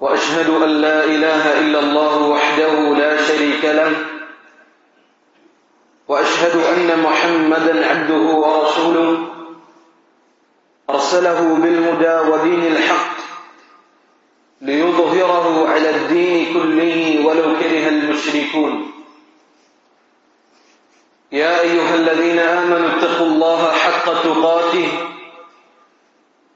وأشهد أن لا إله إلا الله وحده لا شريك له وأشهد أن محمدا عبده ورسوله أرسله بالهدى ودين الحق ليظهره على الدين كله ولو كره المشركون. يا أيها الذين آمنوا اتقوا الله حق تقاته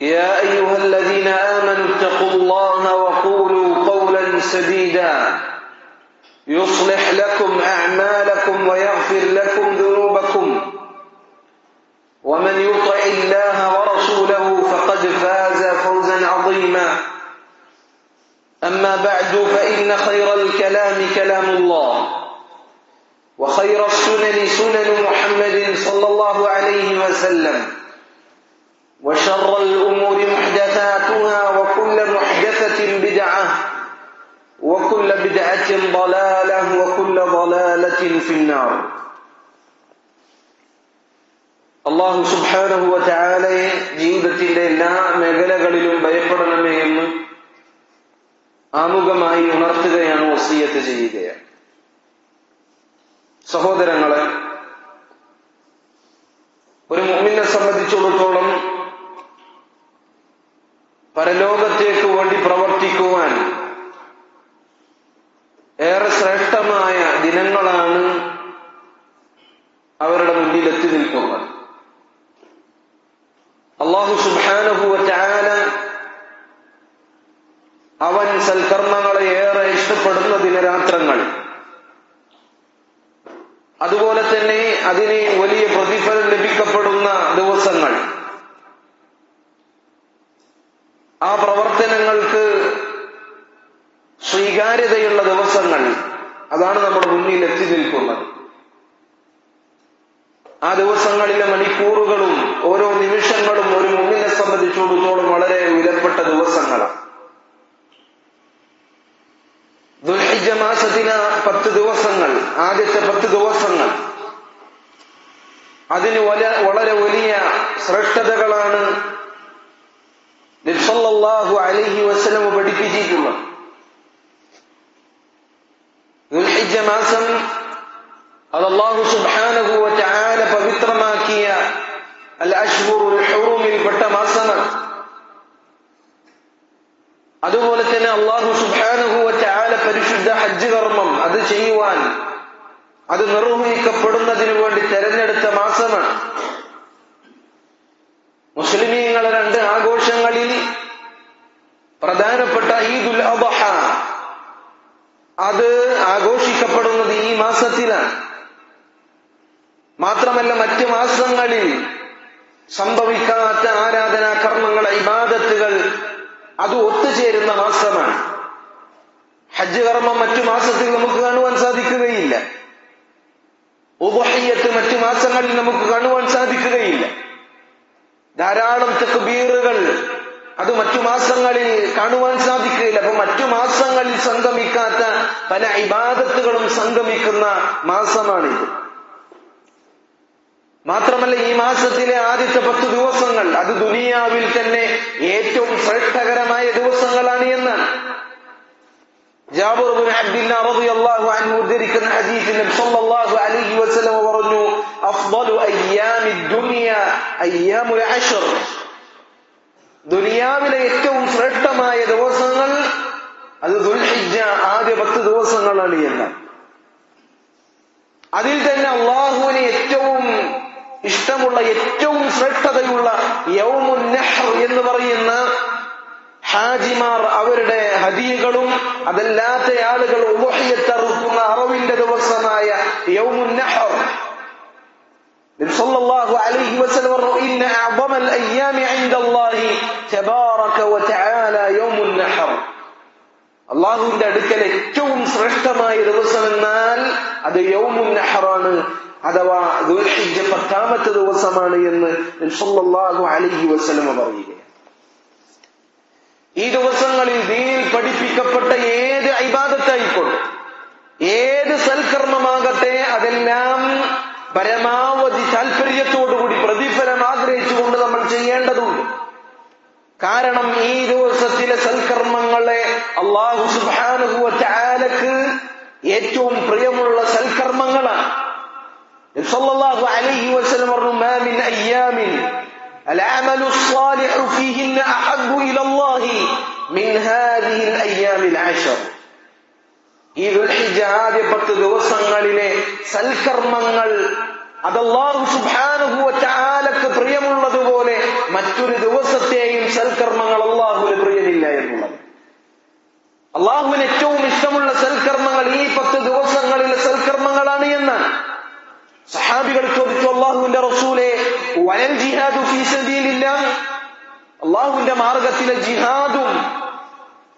يا أيها الذين آمنوا اتقوا الله وقولوا قولا سديدا. يصلح لكم أعمالكم ويغفر لكم ذنوبكم. ومن يطع الله ورسوله فقد فاز فوزا عظيما. أما بعد فإن خير الكلام كلام الله وخير السنن سنن محمد صلى الله عليه وسلم. وشر الامور محدثاتها وكل محدثه بدعه وكل بدعه ضلاله وكل ضلاله في النار അള്ളാഹു സുബാനഹുവ ചായാലയെ ജീവിതത്തിന്റെ എല്ലാ മേഖലകളിലും ഭയപ്പെടണമേ എന്ന് ആമുഖമായി ഉണർത്തുകയാണ് വസീയത്ത് ചെയ്യുകയാണ് സഹോദരങ്ങളെ ഒരു മുമ്മിനെ സംബന്ധിച്ചിടത്തോളം പരലോകത്തേക്ക് വേണ്ടി പ്രവർത്തിക്കുവാൻ ഏറെ ശ്രേഷ്ഠമായ ദിനങ്ങളാണ് അവരുടെ മുന്നിൽ എത്തി നിൽക്കുന്നത്. അള്ളാഹു സുബാനുഭൂവ ചായാല അവൻ സൽക്കർമ്മങ്ങളെ ഏറെ ഇഷ്ടപ്പെടുന്ന ദിനരാത്രങ്ങൾ. അതുപോലെ തന്നെ അതിന് വലിയ പ്രതിഫലം ലഭിക്കപ്പെടുന്ന ദിവസങ്ങൾ. ആ പ്രവർത്തനങ്ങൾക്ക് സ്വീകാര്യതയുള്ള ദിവസങ്ങൾ അതാണ് നമ്മുടെ മുന്നിൽ എത്തി നിൽക്കുന്നത്. ആ ദിവസങ്ങളിലെ മണിക്കൂറുകളും ഓരോ നിമിഷങ്ങളും ഒരു മുന്നിനെ സംബന്ധിച്ചിടത്തോളം വളരെ വിലപ്പെട്ട ദിവസങ്ങളാണ്. ദുൽഹിജ മാസത്തിന് പത്ത് ദിവസങ്ങൾ ആദ്യത്തെ പത്ത് ദിവസങ്ങൾ. അതിന് വളരെ വലിയ ശ്രേഷ്ഠതകളാണ് നിസ്സല്ലാഹു അലഹി വസ്ലം പഠിപ്പിച്ചിട്ടുള്ളത് ദുൽഹിജ മാസം അത് അള്ളാഹു സുബാനഹു ചാല പവിത്രമാക്കിയ അൽ അഷ്ബുറുൽ ഹുറൂമിൽപ്പെട്ട മാസമാണ് അതുപോലെ തന്നെ അള്ളാഹു സുബാനഹു ചാല പരിശുദ്ധ ഹജ്ജ് കർമ്മം അത് ചെയ്യുവാൻ അത് നിർവഹിക്കപ്പെടുന്നതിനു വേണ്ടി തെരഞ്ഞെടുത്ത മാസമാണ് മുസ്ലിമീങ്ങളെ രണ്ട് ആഘോഷങ്ങളിൽ പ്രധാനപ്പെട്ട ഈദുൽ അബഹ. അത് ആഘോഷിക്കപ്പെടുന്നത് ഈ മാസത്തിലാണ്. മാത്രമല്ല മറ്റ് മാസങ്ങളിൽ സംഭവിക്കാത്ത ആരാധനാ കർമ്മങ്ങൾ ഇബാദത്തുകൾ അത് ഒത്തുചേരുന്ന മാസമാണ്. ഹജ്ജ് കർമ്മം മറ്റു മാസത്തിൽ നമുക്ക് കാണുവാൻ സാധിക്കുകയില്ല. ഉപഹയ്യത്ത് മറ്റു മാസങ്ങളിൽ നമുക്ക് കാണുവാൻ സാധിക്കുകയില്ല. ധാരാളം തെക്കുബീറുകൾ അത് മറ്റു മാസങ്ങളിൽ കാണുവാൻ സാധിക്കുകയില്ല. അപ്പൊ മറ്റു മാസങ്ങളിൽ സംഗമിക്കാത്ത പല ഇബാദത്തുകളും സംഗമിക്കുന്ന മാസമാണിത്. മാത്രമല്ല ഈ മാസത്തിലെ ആദ്യത്തെ പത്ത് ദിവസങ്ങൾ അത് ദുനിയാവിൽ തന്നെ ഏറ്റവും ശ്രേഷ്ഠകരമായ ദിവസങ്ങളാണ് എന്നാണ്. ജാബിർ ബിൻ അബ്ദുല്ല റളിയല്ലാഹു അൻഹു ഉദ്ധരിക്കുന്ന ഹദീസിൽ നബി സല്ലല്ലാഹു അലൈഹി വസല്ലം പറഞ്ഞു അഫ്ദലു അയ്യാമി ദുനിയ അയ്യാമുൽ അശ്ർ ദുനിയാവിലെ ഏറ്റവും ശ്രേഷ്ഠമായ ദിവസങ്ങൾ അത് ദുൽഹിജ്ജ ആദ്യ പത്ത് ദിവസങ്ങളാണ് എന്ന് അതിൽ തന്നെ അള്ളാഹുവിന് ഏറ്റവും ഇഷ്ടമുള്ള ഏറ്റവും ശ്രേഷ്ഠതയുള്ള യൗമുൻ നെഹർ എന്ന് പറയുന്ന ഹാജിമാർ അവരുടെ ഹദിയകളും അതല്ലാത്ത ആളുകൾ ഉപഹ്യത്തറുക്കുന്ന അറവിന്റെ ദിവസമായ യൗമുന്നഹർ നബ്സല്ലാഹു അലൈഹി വസല്ലം പറഞ്ഞു ഇന്ന അഅ്ദമൽ അയ്യാമി ഇൻദല്ലാഹി വതആല യൗമുൽ നഹർ. അള്ളാഹുവിന്റെ അടുക്കൽ ഏറ്റവും ശ്രേഷ്ഠമായ ദിവസം എന്നാൽ അത് യൗമുൽ നഹറാണ് അഥവാ ദുൽഹിജ്ജ പത്താമത്തെ ദിവസമാണ് എന്ന് നബ്സല്ലാഹു അലൈഹി വസല്ലം പറയുക ഈ ദിവസങ്ങളിൽ ദീനിൽ പഠിപ്പിക്കപ്പെട്ട ഏത് ഇബാദത്തായിക്കോട്ടെ ഏത് സൽക്കർമ്മമാകട്ടെ അതെല്ലാം പരമാവധി താല്പര്യത്തോടുകൂടി പ്രതിഫലം ആഗ്രഹിച്ചുകൊണ്ട് നമ്മൾ ചെയ്യേണ്ടതുണ്ട്. കാരണം ഈ ദിവസത്തിലെ സൽക്കർമ്മങ്ങളെ അള്ളാഹു സുബാനുഭവത്താലക്ക് ഏറ്റവും പ്രിയമുള്ള സൽക്കർമ്മങ്ങളാണ്. അലൈഹി വസല്ലം പറഞ്ഞു മാമിൻ അയ്യാമിൻ العمل الصالح فيهن أحب إلى الله من هذه الأيام العشر ഈ ദുൽഹിജ ആദ്യ പത്ത് ദിവസങ്ങളിലെ സൽക്കർമ്മങ്ങൾ അതല്ലാഹു സുബ്ഹാനഹു വതആലക്ക് പ്രിയമുള്ളതുപോലെ മറ്റൊരു ദിവസത്തെയും സൽക്കർമ്മങ്ങൾ അള്ളാഹുവിന് പ്രിയമില്ല എന്നുള്ളത് അള്ളാഹുവിന് ഏറ്റവും ഇഷ്ടമുള്ള സൽക്കർമ്മങ്ങൾ ഈ പത്ത് ദിവസങ്ങളിലെ സൽക്കർമ്മങ്ങളാണ് എന്നാണ് സഹാബികൾ ചോദിച്ചു അള്ളാഹുവിന്റെ റസൂലെ വലൽ ജിഹാദു ഫീ സബീലില്ല അള്ളാഹുവിന്റെ മാർഗത്തിലെ ജിഹാദും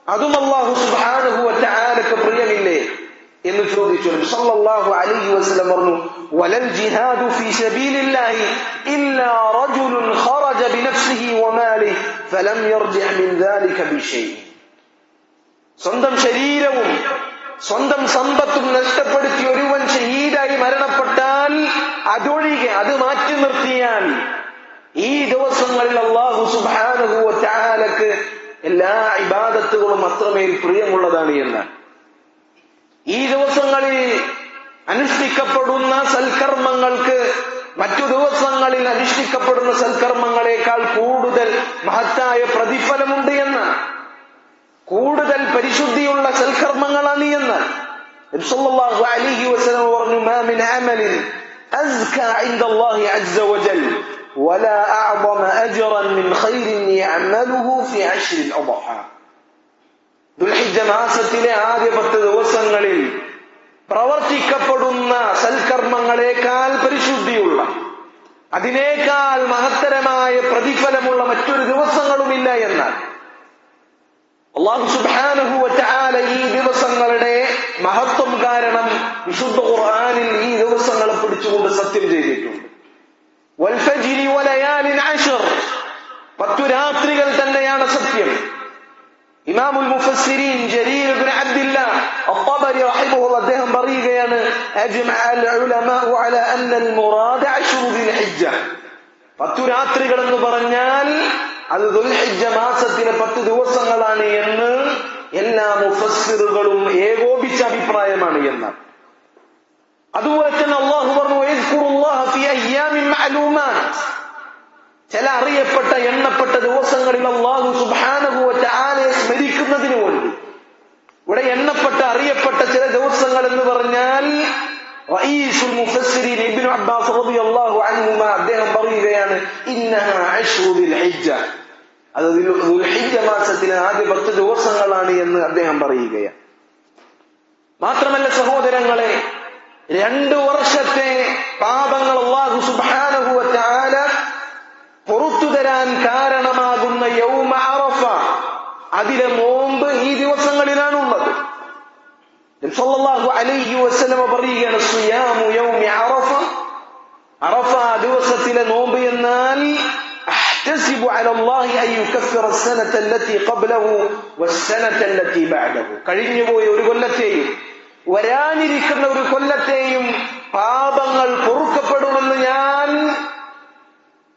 അതും അള്ളാഹു സുബ്ഹാനഹു വതആലക്ക് പ്രിയമില്ലേ എന്ന് ചോദിച്ചു സല്ലല്ലാഹു അലൈഹി വസല്ലം പറഞ്ഞു വലൽ ജിഹാദു ഫീ സബീലില്ലാഹി ഇല്ലാ റജുലുൻ ഖറജ ബിനഫ്സിഹി വമാലിഹി ഫലം യർജി മിൻ ദാലിക ബിശൈഇ സ്വന്തം ശരീരവും സ്വന്തം സമ്പത്തും നഷ്ടപ്പെടുത്തി ഒരുവൻ ഷഹീദായി മരണപ്പെട്ടാൽ അതൊഴികെ അത് മാറ്റി നിർത്തിയാൽ ഈ ദിവസങ്ങളിൽ അള്ളാഹു വതആലക്ക് എല്ലാ ഇബാദത്തുകളും അത്രമേൽ പ്രിയമുള്ളതാണ് എന്ന്. ഈ ദിവസങ്ങളിൽ അനുഷ്ഠിക്കപ്പെടുന്ന സൽക്കർമ്മങ്ങൾക്ക് മറ്റു ദിവസങ്ങളിൽ അനുഷ്ഠിക്കപ്പെടുന്ന സൽക്കർമ്മങ്ങളെക്കാൾ കൂടുതൽ മഹത്തായ പ്രതിഫലമുണ്ട് എന്ന്. കൂടുതൽ പരിശുദ്ധിയുള്ള സൽക്കർമ്മങ്ങളാണ് എന്ന് സല്ലല്ലാഹു അലൈഹി വസല്ലം പറഞ്ഞു മാ മിൻ അമലിൻ അസ്ക ഇൻദ അല്ലാഹി അസ്സ വജൽ ولا أعظم أجرا من خير يعمله في عشر الأضحى ദുൽഹിജ മാസത്തിലെ ആദ്യ പത്ത് ദിവസങ്ങളിൽ പ്രവർത്തിക്കപ്പെടുന്ന സൽക്കർമ്മങ്ങളെക്കാൾ പരിശുദ്ധിയുള്ള അതിനേക്കാൾ മഹത്തരമായ പ്രതിഫലമുള്ള മറ്റൊരു ദിവസങ്ങളുമില്ല എന്നാൽ അള്ളാഹു സുബ്ഹാനഹു വതആല ഈ ദിവസങ്ങളുടെ മഹത്വം കാരണം വിശുദ്ധ ഖുർആനിൽ ഈ ദിവസങ്ങളെ പിടിച്ചുകൊണ്ട് സത്യം ചെയ്തിട്ടുണ്ട്. പത്തു രാത്രികൾ തന്നെയാണ് സത്യം. ഇമാമുൽ മുഫസ്സിരീൻ ജരീർ ഇബ്നു അബ്ദില്ല അത്തബരി റഹിമഹുള്ള അദ്ദേഹം പറയുകയാണ് അജ്മഅൽ അൽ ഉലമാഉ അല അന്ന അൽ മുറാദ അശ്റു ദിൽ ഹിജ്ജ. പത്തു രാത്രികൾ എന്ന് പറഞ്ഞാൽ അത് ദുൽഹിജ്ജ മാസത്തിലെ പത്ത് ദിവസങ്ങളാണ് എന്ന് എല്ലാ മുഫസ്സിറുകളും ഏകോപിച്ച അഭിപ്രായമാണ് എന്ന്. അതുപോലെ തന്നെ അള്ളാഹു പറഞ്ഞു "വയദ്കുറുല്ലാഹ ഫീ അയ്യാമിൻ ചില അറിയപ്പെട്ട എണ്ണപ്പെട്ട ദിവസങ്ങളിൽ അള്ളാഹു സുബ്ഹാനഹു വതആലയെ സ്മരിക്കുന്നതിന് വേണ്ടി ഇവിടെ എണ്ണപ്പെട്ട അറിയപ്പെട്ട ചില ദിവസങ്ങൾ എന്ന് പറഞ്ഞാൽ റഈസുൽ മുഫസ്സിരീൻ ഇബ്നു അബ്ബാസ് റളിയല്ലാഹു അൻഹുമ അദ്ദേഹം പറയുകയാണ് ഇന്നഹ ദിൽ ഹിജ്ജ അത് ദുൽഹിജ മാസത്തിലെ ആദ്യ പത്ത് ദിവസങ്ങളാണ് എന്ന് അദ്ദേഹം പറയുകയാണ്. മാത്രമല്ല സഹോദരങ്ങളെ രണ്ടു വർഷത്തെ പാപങ്ങൾ അള്ളാഹു സുബ്ഹാനഹു വതആല പുറത്തു തരാൻ കാരണമാകുന്ന യൗമ അറഫ. അതിലെ നോമ്പ് ഈ ദിവസങ്ങളിലാണുള്ളത് സല്ലല്ലാഹു അലൈഹി വസല്ലമ പറയുകയാണ് സിയാമു യൗമി അറഫ. അറഫ ദിവസത്തിലെ നോമ്പ് എന്നാൽ أحتسب على الله أن يكفر السنة التي قبله والسنة التي بعده കഴിഞ്ഞുപോയ ഒരു കൊല്ലത്തെയും വരാനിരിക്കുന്ന ഒരു കൊല്ലത്തെയും പാപങ്ങൾ പൊറുക്കപ്പെടുമെന്ന് ഞാൻ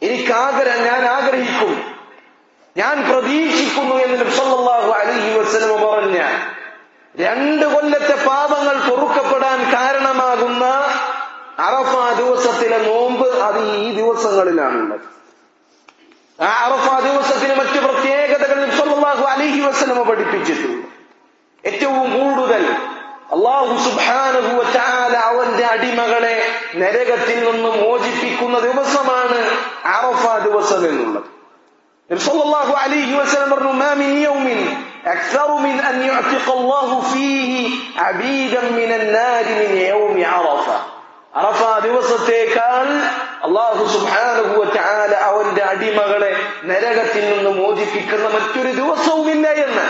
എനിക്ക് ആഗ്രഹം ഞാൻ ആഗ്രഹിക്കും ഞാൻ പ്രതീക്ഷിക്കുന്നു എന്ന് സല്ലല്ലാഹു അലൈഹി വസല്ലം പറഞ്ഞ രണ്ട് കൊല്ലത്തെ പാപങ്ങൾ പൊറുക്കപ്പെടാൻ കാരണമാകുന്ന അറഫ ദിവസത്തിലെ നോമ്പ് അത് ഈ ദിവസങ്ങളിലാണുള്ളത് ആ അറഫ ദിവസത്തിന് മറ്റു പ്രത്യേകതകൾ സല്ലല്ലാഹു അലൈഹി വസല്ലം പഠിപ്പിച്ചിട്ടുണ്ട് ഏറ്റവും കൂടുതൽ അള്ളാഹു സുബ്ഹാനഹു വതആല അവന്റെ അടിമകളെ നരകത്തിൽ നിന്ന് മോചിപ്പിക്കുന്ന ദിവസമാണ് അറഫ ദിവസം എന്നുള്ളത് സല്ലല്ലാഹു അലൈഹി വസല്ലം പറഞ്ഞു മാ മിൻ യൗമിൻ أكثر من أن يعتق الله فيه عبيدا من النار من يوم عرفة അറഫ ദിവസത്തേക്കാൾ അള്ളാഹു സുബാനുഭൂറ്റാല അവന്റെ അടിമകളെ നരകത്തിൽ നിന്ന് മോചിപ്പിക്കുന്ന മറ്റൊരു ദിവസവുമില്ല എന്ന്.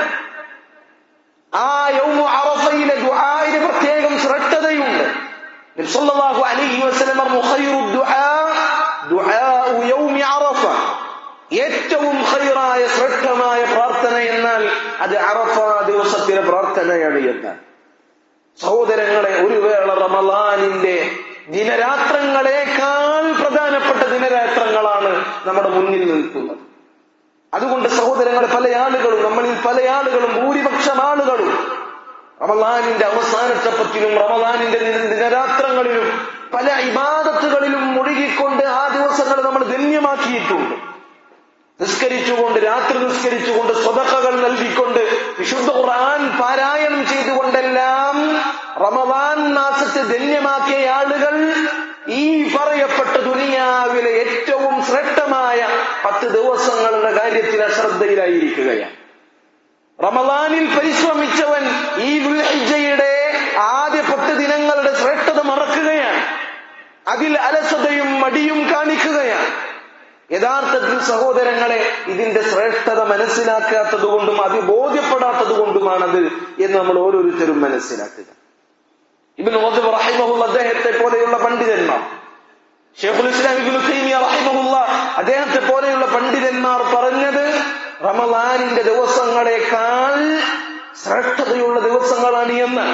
ആ യൗമു അറഫയിലെ ദുആയിന് പ്രത്യേകം ശ്രദ്ധതയുണ്ട്. നബ്സല്ലാഹു അലൈഹി വസല്ലമ മുഖൈറു ദുആ ദുആ യൗമി അറഫ. ഏറ്റവും ഖൈറായ ശ്രദ്ധമായ പ്രാർത്ഥന എന്നാൽ അത് അറഫ ദിവസത്തിലെ പ്രാർത്ഥനയാണ് എന്ന്. സഹോദരങ്ങളെ ഒരു വേള റമലാനിന്റെ ദിനരാത്രങ്ങളെക്കാൾ പ്രധാനപ്പെട്ട ദിനരാത്രങ്ങളാണ് നമ്മുടെ മുന്നിൽ നിൽക്കുന്നത്. അതുകൊണ്ട് സഹോദരങ്ങൾ പല ആളുകളും നമ്മളിൽ പല ആളുകളും ഭൂരിപക്ഷം ആളുകളും റമലാനിന്റെ അവസാനത്തപ്പത്തിലും റമദാനിന്റെ ദിനരാത്രങ്ങളിലും പല ഇബാദത്തുകളിലും മുഴുകിക്കൊണ്ട് ആ ദിവസങ്ങൾ നമ്മൾ ധന്യമാക്കിയിട്ടുണ്ട് നിസ്കരിച്ചുകൊണ്ട് രാത്രി നിസ്കരിച്ചുകൊണ്ട് സ്വതക്കകൾ നൽകിക്കൊണ്ട് വിശുദ്ധ ഖുർആൻ പാരായണം ധന്യമാക്കിയ ആളുകൾ ഈ പറയപ്പെട്ട ദുനിയാവിലെ ഏറ്റവും ശ്രേഷ്ഠമായ പത്ത് ദിവസങ്ങളുടെ കാര്യത്തിൽ അശ്രദ്ധയിലായിരിക്കുകയാണ് റമദാനിൽ പരിശ്രമിച്ചവൻ ഈ ദുൽഹിജയുടെ ആദ്യ പത്ത് ദിനങ്ങളുടെ ശ്രേഷ്ഠത മറക്കുകയാണ്. അതിൽ അലസതയും മടിയും കാണിക്കുകയാണ്. യഥാർത്ഥത്തിൽ സഹോദരങ്ങളെ ഇതിന്റെ ശ്രേഷ്ഠത മനസ്സിലാക്കാത്തത് കൊണ്ടും അത് ബോധ്യപ്പെടാത്തത് കൊണ്ടുമാണത് എന്ന് നമ്മൾ ഓരോരുത്തരും മനസ്സിലാക്കുക. ഇബിൻ റഹിമഹുള്ള അദ്ദേഹത്തെ പോലെയുള്ള പണ്ഡിതന്മാർ. ഷെയ്ഖുൽ ഇസ്ലാം ഇബിൻ തൈമിയ റഹിമഹുള്ള അദ്ദേഹത്തെ പോലെയുള്ള പണ്ഡിതന്മാർ പറഞ്ഞത് റമലാനിന്റെ ദിവസങ്ങളെക്കാൾ ശ്രേഷ്ഠതയുള്ള ദിവസങ്ങളാണ് എന്ന്.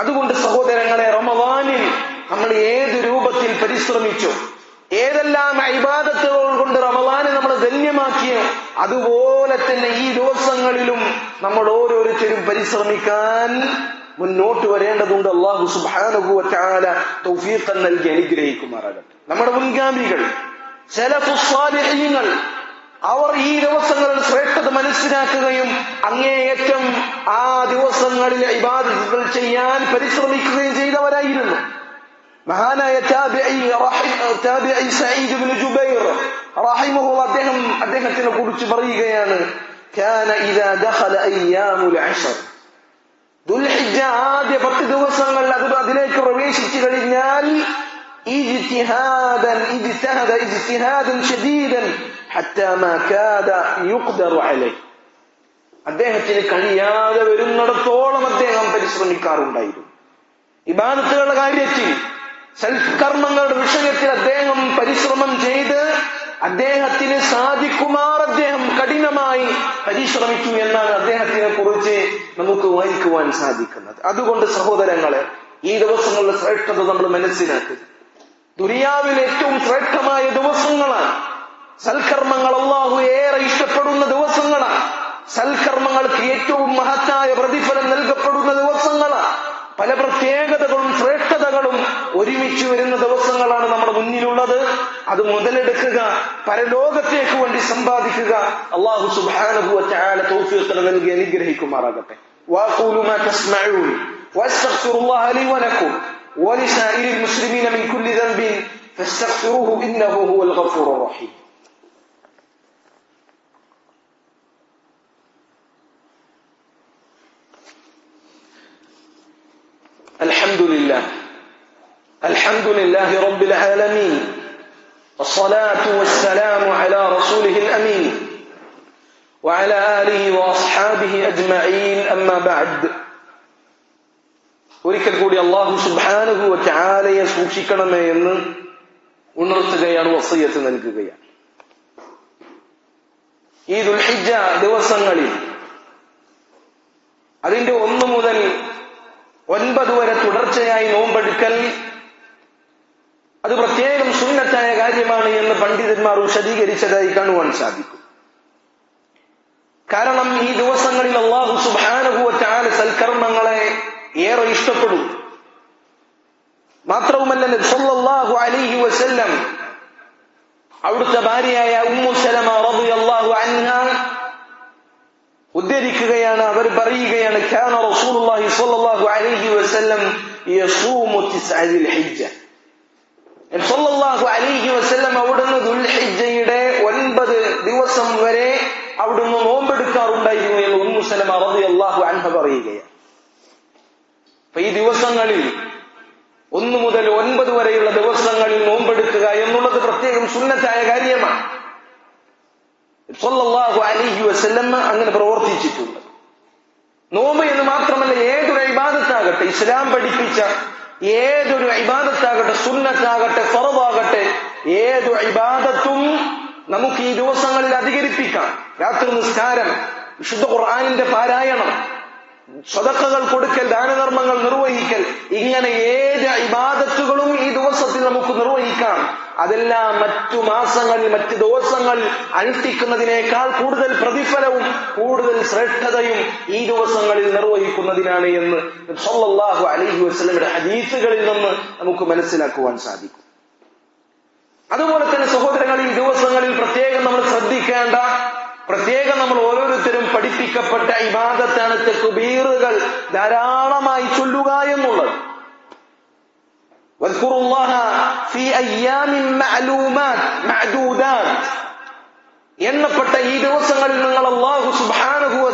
അതുകൊണ്ട് സഹോദരങ്ങളെ റമലാനിൽ നമ്മൾ ഏത് രൂപത്തിൽ പരിശ്രമിച്ചു? ഏതെല്ലാം ഇബാദത്തുകൾ കൊണ്ട് റമലാനെ നമ്മൾ ധന്യമാക്കിയോ? അതുപോലെ തന്നെ ഈ ദിവസങ്ങളിലും നമ്മൾ ഓരോരുത്തരും പരിശ്രമിക്കാൻ മുന്നോട്ട് വരേണ്ടതുണ്ട്. അള്ളാഹു സുബാനുഭൂല തൗഫീഖൻ നൽകി അനുഗ്രഹിക്കുമാറാകട്ടെ. നമ്മുടെ മുൻഗാമികൾ ചില അവർ ഈ ദിവസങ്ങളിൽ ശ്രേഷ്ഠത മനസ്സിലാക്കുകയും അങ്ങേയറ്റം ആ ദിവസങ്ങളിൽ ഇബാദത്തുകൾ ചെയ്യാൻ പരിശ്രമിക്കുകയും ചെയ്തവരായിരുന്നു. മഹാനായ അദ്ദേഹം അദ്ദേഹത്തിനെ കുറിച്ച് പറയുകയാണ് كان اذا دخل ايام العشر ദുൽഹിജ്ജ ആദ്യ പത്ത് ദിവസങ്ങൾ അത് അതിലേക്ക് പ്രവേശിച്ചു കഴിഞ്ഞാൽ اجتهادا اجتهد اجتهادا شديدا حتى ما كاد يقدر عليه അദ്ദേഹത്തിന് കഴിയാതെ വരുന്നിടത്തോളം അദ്ദേഹം പരിശ്രമിക്കാറുണ്ടായിരുന്നു ഇബാദത്തുകളുടെ കാര്യത്തിൽ സൽക്കർമ്മങ്ങളുടെ വിഷയത്തിൽ അദ്ദേഹം പരിശ്രമം ചെയ്ത് അദ്ദേഹത്തിന് സാധിക്കുമാർ അദ്ദേഹം കഠിനമായി പരിശ്രമിച്ചു എന്നാണ് അദ്ദേഹത്തിനെ കുറിച്ച് നമുക്ക് വായിക്കുവാൻ സാധിക്കുന്നത്. അതുകൊണ്ട് സഹോദരങ്ങളെ ഈ ദിവസങ്ങളുടെ ശ്രേഷ്ഠത നമ്മൾ മനസ്സിലാക്കുക ദുനിയാവിൽ ഏറ്റവും ശ്രേഷ്ഠമായ ദിവസങ്ങളാണ്. സൽക്കർമ്മങ്ങൾ അള്ളാഹു ഏറെ ഇഷ്ടപ്പെടുന്ന ദിവസങ്ങളാണ്. സൽക്കർമ്മങ്ങൾക്ക് ഏറ്റവും മഹത്തായ പ്രതിഫലം നൽകപ്പെടുന്ന ദിവസങ്ങളാണ്. പല പ്രത്യേകതകളും ശ്രേഷ്ഠതകളും ഒരുമിച്ച് വരുന്ന ദിവസങ്ങളാണ് നമ്മുടെ മുന്നിലുള്ളത് അത് മുതലെടുക്കുക പരലോകത്തേക്ക് വേണ്ടി സമ്പാദിക്കുക അള്ളാഹു സുബാനുഭവ തൗഫീഖ് നൽകി അനുഗ്രഹിക്കുമാറാകട്ടെ واقول ما تسمعون واستغفر الله لي ولكم ولسائر المسلمين من كل ذنب فاستغفروه انه هو الغفور الرحيم الحمد لله رب العالمين والصلاة والسلام على رسوله الأمين وعلى آله وأصحابه أجمعين أما بعد ഒരിക്കൽ കൂടി അള്ളാഹു സുബാനുഹു ചാലയെ സൂക്ഷിക്കണമേ എന്ന് ഉണർത്തുകയാണ് വസയ്യത്ത് നൽകുകയാണ് ഈ ദുൽഹിജ ദിവസങ്ങളിൽ അതിന്റെ ഒന്നു മുതൽ ഒൻപത് വരെ തുടർച്ചയായി നോമ്പെടുക്കൽ അത് പ്രത്യേകം സുന്നത്തായ കാര്യമാണ് എന്ന് പണ്ഡിതന്മാർ വിശദീകരിച്ചതായി കാണുവാൻ സാധിക്കും. കാരണം ഈ ദിവസങ്ങളിൽ അള്ളാഹു സുബാനുഭവത്താല സൽക്കർമ്മങ്ങളെ ഏറെ ഇഷ്ടപ്പെടും. മാത്രവുമല്ല നബ്സല്ലാഹു അലൈഹി വസല്ലം അവിടുത്തെ ഭാര്യയായ ഉമ്മു സലമ അള്ളാഹു അന്ന ഉദ്ധരിക്കുകയാണ് അവർ പറയുകയാണ് ഖാന റസൂലുള്ളാഹി സ്വല്ലല്ലാഹു അലൈഹി വസല്ലം യസൂമു സൊല്ലാഹു അലിഹി വസ്ല്ലം അവിടുന്ന് ദുൽഹിജയുടെ ഒൻപത് ദിവസം വരെ അവിടുന്ന് നോമ്പെടുക്കാറുണ്ടായിരുന്നു എന്ന് ഉമ്മുസലം അറബി അള്ളാഹു അൻഹ പറയുകയാണ്. അപ്പൊ ഈ ദിവസങ്ങളിൽ ഒന്ന് മുതൽ ഒൻപത് വരെയുള്ള ദിവസങ്ങളിൽ നോമ്പെടുക്കുക എന്നുള്ളത് പ്രത്യേകം സുന്നത്തായ കാര്യമാണ്. സൊല്ലാഹു അലിഹി വസ്ല്ലമ്മ അങ്ങനെ പ്രവർത്തിച്ചിട്ടുണ്ട്. നോമ്പ് എന്ന് മാത്രമല്ല ഏതൊരു ഇബാദത്താകട്ടെ ഇസ്ലാം പഠിപ്പിച്ച ഏതൊരു ഇബാദത്താകട്ടെ സുന്നത്താകട്ടെ ഫറവാകട്ടെ ഏതു ഇബാദത്തും നമുക്ക് ഈ ദിവസങ്ങളിൽ അധികരിപ്പിക്കാം. രാത്രി നിസ്കാരം വിശുദ്ധ ഖുർആാനിന്റെ പാരായണം സ്വതക്കകൾ കൊടുക്കൽ ദാനധർമ്മങ്ങൾ നിർവഹിക്കൽ ഇങ്ങനെ ഏത് ഇബാദത്തുകളും ഈ ദിവസത്തിൽ നമുക്ക് നിർവഹിക്കാം. അതെല്ലാം മറ്റു മാസങ്ങളിൽ മറ്റു ദിവസങ്ങൾ അനുഷ്ഠിക്കുന്നതിനേക്കാൾ കൂടുതൽ പ്രതിഫലവും കൂടുതൽ ശ്രേഷ്ഠതയും ഈ ദിവസങ്ങളിൽ നിർവഹിക്കുന്നതിനാണ് എന്ന് സല്ലല്ലാഹു അലഹി വസല്ലമയുടെ ഹദീസുകളിൽ നിന്ന് നമുക്ക് മനസ്സിലാക്കുവാൻ സാധിക്കും. അതുപോലെ തന്നെ സഹോദരങ്ങൾ ഈ ദിവസങ്ങളിൽ പ്രത്യേകം നമ്മൾ ശ്രദ്ധിക്കേണ്ട പ്രത്യേകം നമ്മൾ ഓരോരുത്തരും പഠിപ്പിക്കപ്പെട്ട ഇബാദത്താണ് തെക്കുബീറുകൾ ധാരാളമായി ചൊല്ലുക എന്നുള്ളത്. എണ്ണപ്പെട്ട ഈ ദിവസങ്ങളിൽ നിങ്ങൾ അള്ളാഹു സുബാനുഭവ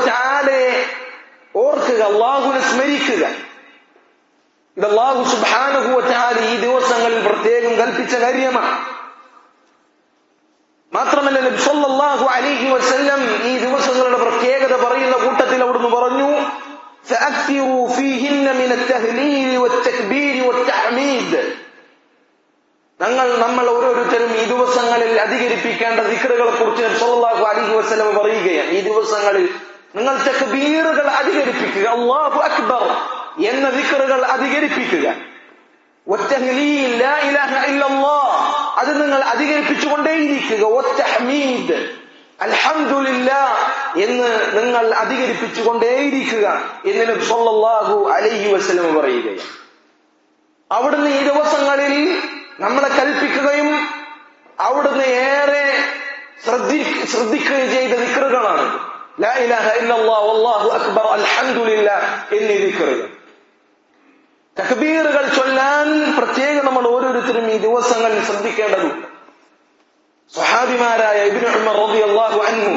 ഓർക്കുക അള്ളാഹുനെ സ്മരിക്കുക. ഇത് അള്ളാഹു സുബാനുഭവ ഈ ദിവസങ്ങളിൽ പ്രത്യേകം കൽപ്പിച്ച കാര്യമാണ്. മാത്രമല്ല നബി സല്ലല്ലാഹു അലൈഹി വസല്ലം ഈ ദിവസങ്ങളുടെ പ്രത്യേകത പറയുന്ന കൂട്ടത്തിൽ അവിടുന്ന് പറഞ്ഞു فأكثروا فيهن من التهليل والتكبير والتحميد ഞങ്ങൾ നമ്മൾ ഓരോരുത്തരും ഈ ദിവസങ്ങളിൽ അധികരിപ്പിക്കേണ്ട ദിക്കറുകളെ കുറിച്ച് നബി സല്ലല്ലാഹു അലൈഹി വസല്ലം പറയുകയാണ് ഈ ദിവസങ്ങളിൽ നിങ്ങൾ തക്ബീറുകൾ അധികരിപ്പിക്കുക അല്ലാഹു അക്ബർ എന്ന ദിക്കറുകൾ അധികരിപ്പിക്കുക والتهليل അത് നിങ്ങൾ അധികരിപ്പിച്ചുകൊണ്ടേയിരിക്കുക. അൽഹംദുലില്ല എന്ന് നിങ്ങൾ അധികരിപ്പിച്ചുകൊണ്ടേയിരിക്കുക എന്ന് സൊല്ലാഹു അലഹി വസ്ലം പറയുകയാണ്. അവിടുന്ന് ഈ ദിവസങ്ങളിൽ നമ്മളെ കൽപ്പിക്കുകയും അവിടുന്ന് ഏറെ ശ്രദ്ധി ശ്രദ്ധിക്കുകയും ചെയ്ത നിക്കറുകളാണ് അക്ബർ അൽഹംദുലില്ല എന്നീ നിക്കറുകൾ തക്ബീറുകൾ ചൊല്ലാൻ പ്രത്യേകം നമ്മൾ ഓരോരുത്തരും ഈ ദിവസങ്ങളിൽ ശ്രദ്ധിക്കേണ്ടതുണ്ട് സ്വഹാബിമാരായ ഇബ്നു ഉമർ റളിയല്ലാഹു അൻഹു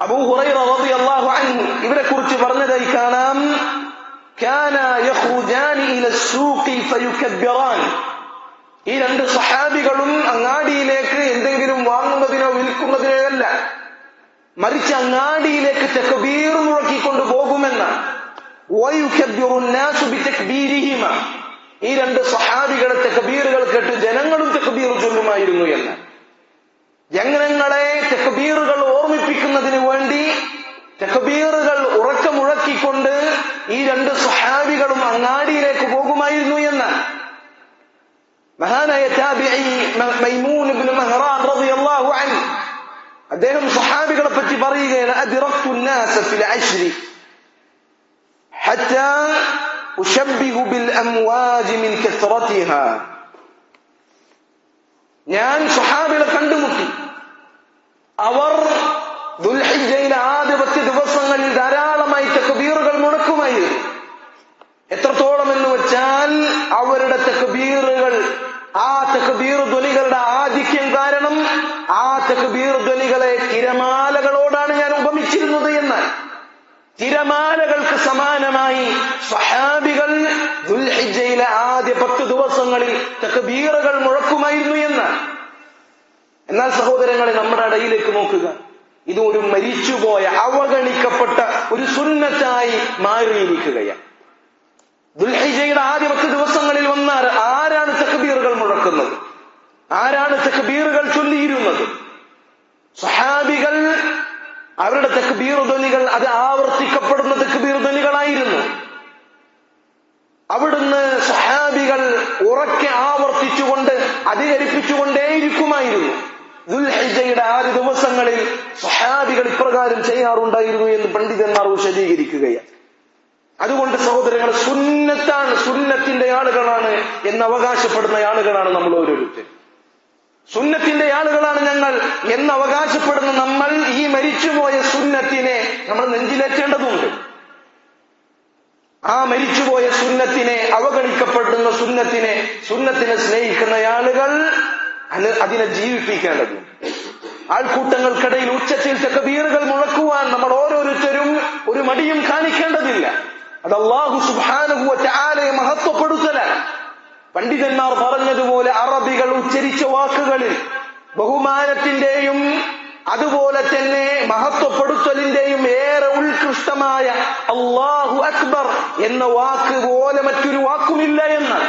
അബൂ ഹുറൈറ റളിയല്ലാഹു അൻഹു ഇവരെ കുറിച്ച് പറഞ്ഞതായി കാണാം كان يخرجان الى السوق فيكبران ഈ രണ്ട് സഹാബികളും അങ്ങാടിയിലേക്ക് എന്തെങ്കിലും വാങ്ങുന്നതിനോ വിൽക്കുന്നതിനോ അല്ല മറിച്ച് അങ്ങാടിയിലേക്ക് തെക്കബീർ മുഴക്കിക്കൊണ്ട് പോകുമെന്നാണ് ويكبر الناس بتكبيرهما ഈ രണ്ട് സഹാബികളെ തെക്കബീറുകൾ കേട്ട് ജനങ്ങളും തെക്കബീർ ചൊല്ലുമായിരുന്നു എന്ന് ജനങ്ങളെ തെക്കബീറുകൾ ഓർമ്മിപ്പിക്കുന്നതിന് വേണ്ടി തെക്കബീറുകൾ ഉറക്കമുഴക്കിക്കൊണ്ട് ഈ രണ്ട് സഹാബികളും അങ്ങാടിയിലേക്ക് പോകുമായിരുന്നു എന്ന് മഹാനായ താബിഈ മൈമൂൻ ഇബ്നു മഹ്റാൻ റളിയല്ലാഹു അൻഹു അദ്ദേഹം സഹാബികളെ പറ്റി പറയുകയാണ് അദ്റക്തു الناس في العشر حتى أشبه بالأمواج من كثرتها ഞാൻ സ്വഹാബികളെ കണ്ടുമുട്ടി അവർ ദുൽഹിജയിലെ ആദ്യ പത്ത് ദിവസങ്ങളിൽ ധാരാളമായി തെക്കുബീറുകൾ മുടക്കുമായിരുന്നു എത്രത്തോളം എന്ന് വെച്ചാൽ അവരുടെ തെക്കുബീറുകൾ ആ തെക്കുബീർ ധ്വനികളുടെ ആധിക്യം കാരണം ആ തെക്കുബീർ ധ്വനികളെ തിരമാലകളോടാണ് ഞാൻ ഉപമിച്ചിരുന്നത് എന്നാൽ തിരമാലകൾക്ക് സമാനമായി സഹാബികൾ ദുൽഹിജയിലെ ആദ്യ പത്ത് ദിവസങ്ങളിൽ തക്ബീറുകൾ മുഴക്കുമായിരുന്നു എന്ന്. എന്നാൽ സഹോദരങ്ങളെ നമ്മുടെ ഇടയിലേക്ക് നോക്കുക. ഇത് ഒരു മരിച്ചുപോയ അവഗണിക്കപ്പെട്ട ഒരു സുന്നത്തായി മാറിയിരിക്കുകയാണ്. ദുൽഹിജയുടെ ആദ്യ പത്ത് ദിവസങ്ങളിൽ വന്നാൽ ആരാണ് തക്ബീറുകൾ മുഴക്കുന്നത്? ആരാണ് തക്ബീറുകൾ ചൊല്ലിയിരുന്നത്? സഹാബികൾ അവരുടെ തെക്കുബീർ ധ്വനികൾ അത് ആവർത്തിക്കപ്പെടുന്ന തെക്കുബീർ ധ്വനികളായിരുന്നു. അവിടുന്ന് സഹാബികൾ ഉറക്കെ ആവർത്തിച്ചുകൊണ്ട് അധികരിപ്പിച്ചുകൊണ്ടേയിരിക്കുമായിരുന്നു. ദുൽഹിജയുടെ ആദ്യ ദിവസങ്ങളിൽ സഹാബികൾ ഇപ്രകാരം ചെയ്യാറുണ്ടായിരുന്നു എന്ന് പണ്ഡിതന്മാർ വിശദീകരിക്കുകയാണ്. അതുകൊണ്ട് സഹോദരങ്ങൾ സുന്നത്താണ് സുന്നത്തിന്റെ ആളുകളാണ് എന്ന് അവകാശപ്പെടുന്ന ആളുകളാണ് നമ്മൾ ഓരോരുത്തരും. സുന്നത്തിന്റെ ആളുകളാണ് ഞങ്ങൾ എന്ന് അവകാശപ്പെടുന്ന നമ്മൾ ഈ മരിച്ചുപോയ സുന്നത്തിനെ നമ്മൾ നെഞ്ചിലേറ്റേണ്ടതുണ്ട്. ആ മരിച്ചുപോയ സുന്നത്തിനെ അവഗണിക്കപ്പെടുന്ന സുന്നത്തിനെ സുന്നത്തിനെ സ്നേഹിക്കുന്ന ആളുകൾ അതിനെ ജീവിപ്പിക്കേണ്ടതുണ്ട്. ആൾക്കൂട്ടങ്ങൾക്കിടയിൽ ഉച്ചത്തിൽ കബീറുകൾ മുഴക്കുവാൻ നമ്മൾ ഓരോരുത്തരും ഒരു മടിയും കാണിക്കേണ്ടതില്ല. അത് അള്ളാഹു സുബാനുഭവ ആരെ മഹത്വപ്പെടുത്തലാണ്. പണ്ഡിതന്മാർ പറഞ്ഞതുപോലെ അറബികൾ ഉച്ചരിച്ച വാക്കുകളിൽ ബഹുമാനത്തിന്റെയും അതുപോലെ തന്നെ മഹത്വപ്പെടുത്തലിന്റെയും ഏറെ ഉത്കൃഷ്ടമായ അള്ളാഹു അക്ബർ എന്ന വാക്ക് പോലെ മറ്റൊരു വാക്കുമില്ല എന്ന്.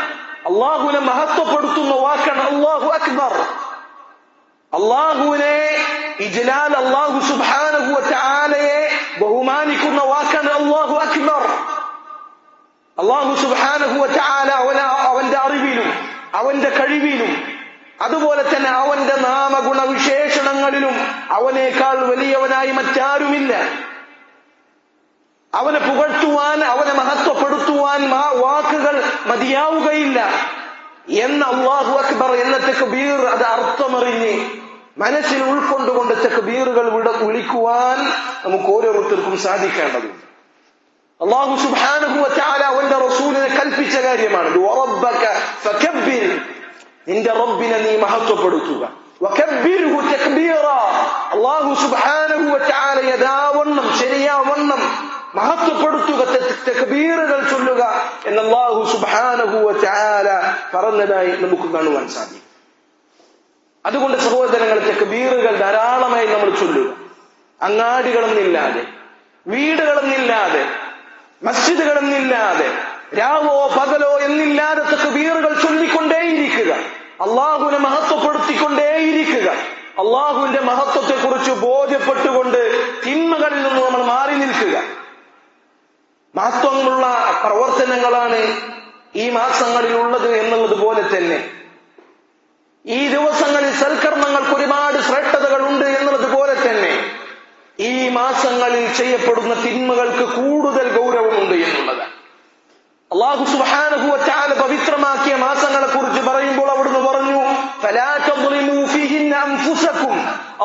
അള്ളാഹുവിനെ മഹത്വപ്പെടുത്തുന്ന വാക്കാണ് അള്ളാഹു അക്ബർ. അള്ളാഹുവിനെ ഇജ്ലാൽ അള്ളാഹു സുബാനഹു ആലയെ ബഹുമാനിക്കുന്ന വാക്കാണ് അള്ളാഹു അക്ബർ. അള്ളാഹു സുബാനഹു ആല അവന അവന്റെ അറിവിലും അവന്റെ കഴിവിലും അതുപോലെ തന്നെ അവന്റെ നാമഗുണ വിശേഷണങ്ങളിലും അവനേക്കാൾ വലിയവനായി മറ്റാരുമില്ല. അവനെ പുകഴ്ത്തുവാൻ അവനെ മഹത്വപ്പെടുത്തുവാൻ വാക്കുകൾ മതിയാവുകയില്ല. എന്ന അള്ളാഹു അക്ബർ എന്ന തെക്കുബീർ അത് അർത്ഥമറിഞ്ഞ് മനസ്സിൽ ഉൾക്കൊണ്ടുകൊണ്ട് തെക്കുബീറുകൾ വിളിക്കുവാൻ നമുക്ക് ഓരോരുത്തർക്കും സാധിക്കേണ്ടതുണ്ട്. അള്ളാഹു സുബ്ഹാനഹു വതആല അവന്റെ റസൂലിനെ കൽപ്പിച്ച കാര്യമാണ്. നിന്റെ റബ്ബിനെ നീ മഹത്വപ്പെടുത്തുക. അള്ളാഹു സുബ്ഹാനഹു വതആല യഥാവണ്ണം ശരിയാവണ്ണം മഹത്വപ്പെടുത്തുക തെക്ബീറുകൾ ചൊല്ലുക എന്ന് അള്ളാഹു സുബ്ഹാനഹു വതആല പറഞ്ഞതായി നമുക്ക് കാണുവാൻ സാധിക്കും. അതുകൊണ്ട് സഹോദരങ്ങൾ തക്ബീറുകൾ ധാരാളമായി നമ്മൾ ചൊല്ലുക. അങ്ങാടികളൊന്നില്ലാതെ വീടുകളൊന്നില്ലാതെ മസ്ജിദുകളൊന്നില്ലാതെ രാവോ പകലോ എന്നില്ലാതെ തക്ബീറുകൾ ചൊല്ലിക്കൊണ്ടേയിരിക്കുക. അള്ളാഹുവിനെ മഹത്വപ്പെടുത്തിക്കൊണ്ടേയിരിക്കുക. അള്ളാഹുവിന്റെ മഹത്വത്തെക്കുറിച്ച് ബോധ്യപ്പെട്ടുകൊണ്ട് തിന്മകളിൽ നിന്ന് നമ്മൾ മാറി നിൽക്കുക. മഹത്വമുള്ള പ്രവർത്തനങ്ങളാണ് ഈ മാസങ്ങളിൽ ഉള്ളത് എന്നുള്ളത് പോലെ തന്നെ. ഈ ദിവസങ്ങളിൽ സൽക്കർമ്മങ്ങൾക്ക് ഒരുപാട് ശ്രേഷ്ഠതകൾ ഉണ്ട് എന്നുള്ളത് പോലെ തന്നെ. ഈ മാസങ്ങളിൽ ചെയ്യപ്പെടുന്ന തിന്മകൾക്ക് കൂടുതൽ ഗൗരവമുണ്ട് എന്നുള്ളതാണ് അള്ളാഹു സുബ്ഹാനഹു വതആല പവിത്രമാക്കിയ മാസങ്ങളെ കുറിച്ച് പറയുമ്പോൾ അവിടുന്ന് പറഞ്ഞു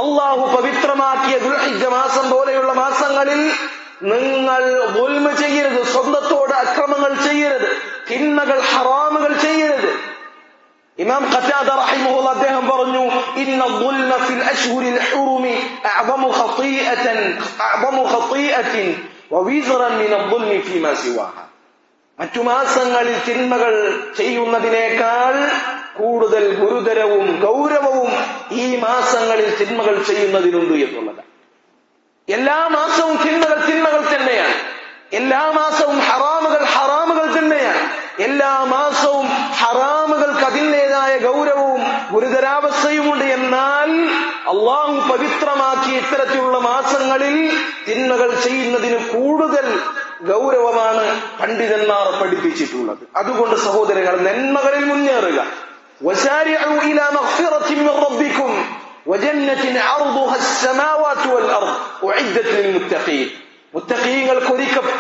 അള്ളാഹു പവിത്രമാക്കിയ മാസം പോലെയുള്ള മാസങ്ങളിൽ നിങ്ങൾ ചെയ്യരുത് സ്വന്തത്തോട് അക്രമങ്ങൾ ചെയ്യരുത് തിന്മകൾ ഹറാമുകൾ ചെയ്യരുത്. ഇമാം ഖറ്റാദ റഹിമഹുള്ള അദ്ദേഹം പറഞ്ഞു ഇന്ന ദുൽമ ഫിൽ അശ്ഹുരിൽ ഹുറുമി അഅദമു ഖതീഅതൻ അഅദമു ഖതീഅത്തിൻ വവിസ്റൻ മിന ദുൽമി ഫീമാ സിവാഹ മറ്റു മാസങ്ങളിൽ തിന്മകൾ ചെയ്യുന്നതിനേക്കാൾ കൂടുതൽ ഗുരുതരവും ഗൗരവവും ഈ മാസങ്ങളിൽ തിന്മകൾ ചെയ്യുന്നതിനുണ്ട് എന്നുള്ളതാണ് എല്ലാ മാസവും തിന്മകൾ തിന്മകൾ തന്നെയാണ് എല്ലാ മാസവും ഹറാമുകൾ ഹറാമുകൾ തന്നെയാണ് എല്ലാ മാസവും ഹറാമുകൾക്ക് ഗുരുതരമായ ഗൗരവവും ഗുരുതരാവസ്ഥയുമുണ്ട്. എന്നാൽ അള്ളാഹു പവിത്രമാക്കിയ ഇത്തരത്തിലുള്ള മാസങ്ങളിൽ തിന്മകൾ ചെയ്യുന്നതിന് കൂടുതൽ ഗൗരവമാണ് പണ്ഡിതന്മാർ പഠിപ്പിച്ചിട്ടുള്ളത്. അതുകൊണ്ട് സഹോദരങ്ങൾ നന്മകളിൽ മുന്നേറുക.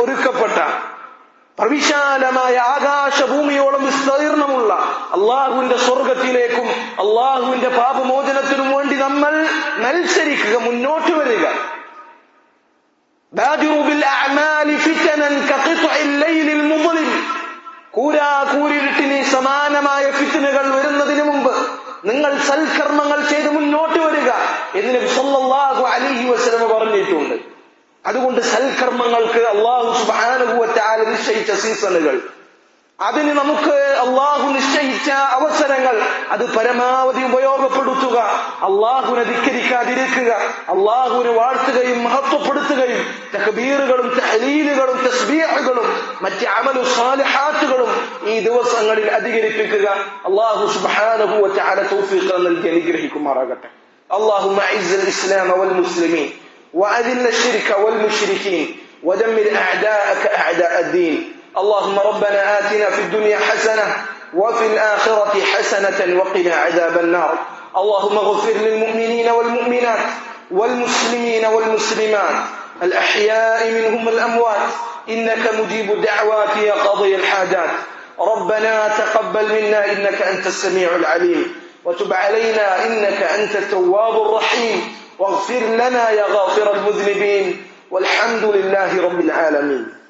ഒരുക്കപ്പെട്ട പ്രവിശാലമായ ആകാശഭൂമിയോളം വിസ്തീർണമുള്ള അള്ളാഹുവിന്റെ സ്വർഗത്തിലേക്കും അള്ളാഹുവിന്റെ പാപമോചനത്തിനും വേണ്ടി നമ്മൾ മത്സരിക്കുക മുന്നോട്ട് വരിക. കൂരാകൂരിട്ടിന് സമാനമായ ഫിറ്റിനുകൾ വരുന്നതിന് മുമ്പ് നിങ്ങൾ സൽക്കർമ്മങ്ങൾ ചെയ്ത് മുന്നോട്ട് വരിക എന്ന് നബി സല്ലല്ലാഹു അലൈഹി വസല്ലം പറഞ്ഞിട്ടുണ്ട്. അതുകൊണ്ട് സൽക്കർമ്മങ്ങൾക്ക് അള്ളാഹു സുബാനുഭവത്താൽ നിശ്ചയിച്ച സീസണുകൾ. അതിന് നമുക്ക് അള്ളാഹു നിശ്ചയിച്ച അവസരങ്ങൾ അത് പരമാവധി ഉപയോഗപ്പെടുത്തുക അള്ളാഹുവിനെ ധിക്കരിക്കാതിരിക്കുക അള്ളാഹുവിനെ വാഴ്ത്തുകയും മഹത്വപ്പെടുത്തുകയും തഹബീറുകളും തഹലീലുകളും തസ്ബീഹുകളും മറ്റ് അമലു സാലഹാത്തുകളും ഈ ദിവസങ്ങളിൽ അധികരിപ്പിക്കുക. അള്ളാഹു സുബാനുഭൂവത്തെ അല തൗഫീഖ് നൽകി അനുഗ്രഹിക്കുമാറാകട്ടെ. അള്ളാഹു ഇസ്ലാം അവൽ മുസ്ലിമീൻ. وأذل الشرك والمشركين ودمر أعداءك أعداء الدين. اللهم ربنا آتنا في الدنيا حسنة وفي الآخرة حسنة وقنا عذاب النار. اللهم اغفر للمؤمنين والمؤمنات والمسلمين والمسلمات. الأحياء منهم الأموات إنك مجيب الدعوات يا قاضي الحاجات. ربنا تقبل منا إنك أنت السميع العليم. وتب علينا إنك أنت التواب الرحيم. واغفر لنا يا غافر المذنبين والحمد لله رب العالمين.